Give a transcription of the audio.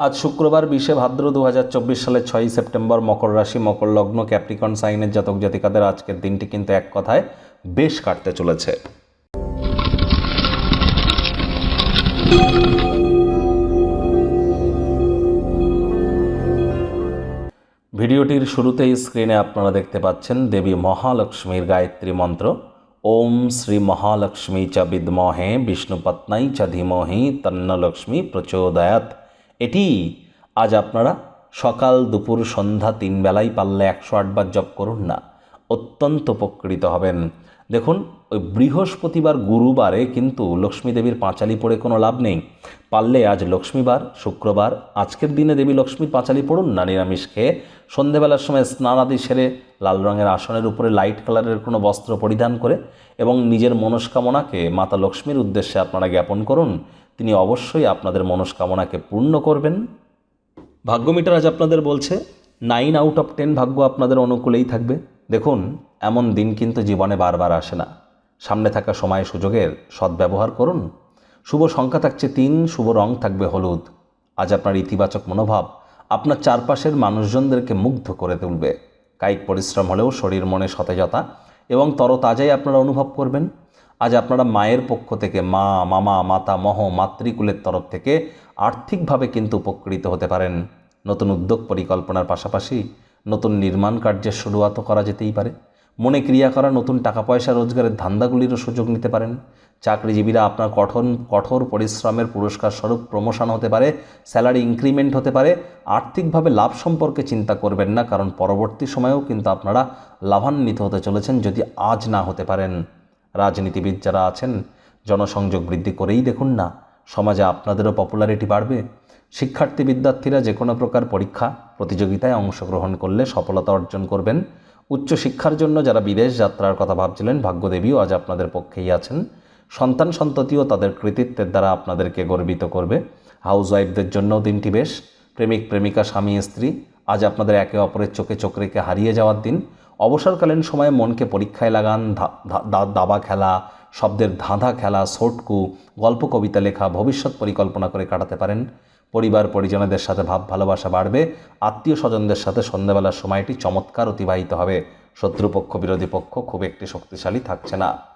আজ শুক্রবার বিশে ভাদ্র দু হাজার চব্বিশ সালের ছয়ই সেপ্টেম্বর মকর রাশি, মকর লগ্ন, ক্যাপ্রিকন, সাইনের জাতক জাতিকাদের আজকের দিনটি কিন্তু এক কথায় বেশ কাটতে চলেছে। ভিডিওটির শুরুতেই স্ক্রিনে আপনারা দেখতে পাচ্ছেন দেবী মহালক্ষ্মীর গায়ত্রী মন্ত্র। ওম শ্রী মহালক্ষ্মী চ বিদ্মহে বিষ্ণুপত্নাই চ ধীমহি তন্নলক্ষ্মী প্রচোদয়াত এটি আজ আপনারা সকাল দুপুর সন্ধ্যা তিন বেলায় পারলে একশো আটবার জপ করুন না। অত্যন্ত উপকৃত হবেন। দেখুন, ওই বৃহস্পতিবার গুরুবারে কিন্তু লক্ষ্মী দেবীর পাঁচালি পড়ে কোনো লাভ নেই। পারলে আজ লক্ষ্মীবার, শুক্রবার, আজকের দিনে দেবী লক্ষ্মীর পাঁচালি পড়ুন না নিরামিষ খেয়ে। সন্ধেবেলার সময় স্নানাদি সেরে লাল রঙের আসনের উপরে লাইট কালারের কোনো বস্ত্র পরিধান করে এবং নিজের মনস্কামনাকে মাতা লক্ষ্মীর উদ্দেশ্যে আপনারা জ্ঞাপন করুন। তিনি অবশ্যই আপনাদের মনস্কামনাকে পূর্ণ করবেন। ভাগ্যমিটার আজ আপনাদের বলছে নাইন আউট অফ টেন ভাগ্য আপনাদের অনুকূলেই থাকবে। দেখুন, এমন দিন কিন্তু জীবনে বারবার আসে না। সামনে থাকা সময় সুযোগের সদ্ব্যবহার করুন। শুভ সংখ্যা থাকছে তিন, শুভ রং থাকবে হলুদ। আজ আপনার ইতিবাচক মনোভাব আপনার চারপাশের মানুষজনদেরকে মুগ্ধ করে তুলবে। কায়িক পরিশ্রম হলেও শরীর, মনে সতেজতা এবং তরতাজাই আপনারা অনুভব করবেন। আজ আপনারা মায়ের পক্ষ থেকে মা, মামা, মাতা, মহ, মাতৃকুলের তরফ থেকে আর্থিকভাবে কিন্তু উপকৃত হতে পারেন। নতুন উদ্যোগ পরিকল্পনার পাশাপাশি নতুন নির্মাণ কার্যের শুরুয়াতও করা যেতেই পারে। মনে ক্রিয়া করা নতুন টাকা পয়সা রোজগারের ধান্দাগুলিরও সুযোগ নিতে পারেন। চাকরিজীবীরা আপনার কঠোর কঠোর পরিশ্রমের পুরস্কার স্বরূপ প্রমোশন হতে পারে, স্যালারি ইনক্রিমেন্ট হতে পারে। আর্থিকভাবে লাভ সম্পর্কে চিন্তা করবেন না, কারণ পরবর্তী সময়েও কিন্তু আপনারা লাভান্বিত হতে চলেছেন যদি আজ না হতে পারেন। রাজনীতিবিদ যারা আছেন, জনসংযোগ বৃদ্ধি করেই দেখুন না, সমাজে আপনাদেরও পপুলারিটি বাড়বে। শিক্ষার্থী বিদ্যার্থীরা যে কোনো প্রকার পরীক্ষা, প্রতিযোগিতায় অংশগ্রহণ করলে সফলতা অর্জন করবেন। উচ্চশিক্ষার জন্য যারা বিদেশ যাত্রার কথা ভাবছিলেন, ভাগ্যদেবীও আজ আপনাদের পক্ষেই আছেন। সন্তান সন্ততিও তাদের কৃতিত্বের দ্বারা আপনাদেরকে গর্বিত করবে। হাউস ওয়াইফদের জন্যও দিনটি বেশ। প্রেমিক, প্রেমিকা, স্বামী, স্ত্রী, আজ আপনাদের একে অপরের চোখে চোখ রেখে হারিয়ে যাওয়ার দিন। অবসরকালীন সময়ে মনকে পরীক্ষায় লাগান দাবা খেলা, শব্দের ধাঁধা খেলা সোটকু গল্প, কবিতা লেখা, ভবিষ্যৎ পরিকল্পনা করে কাটাতে পারেন। পরিবার, পরিজনদের সাথে ভাব, ভালোবাসা বাড়বে। আত্মীয় স্বজনদের সাথে সন্ধ্যাবেলার সময়টি চমৎকার অতিবাহিত হবে। শত্রুপক্ষ, বিরোধী পক্ষ খুব একটি শক্তিশালী থাকছে না।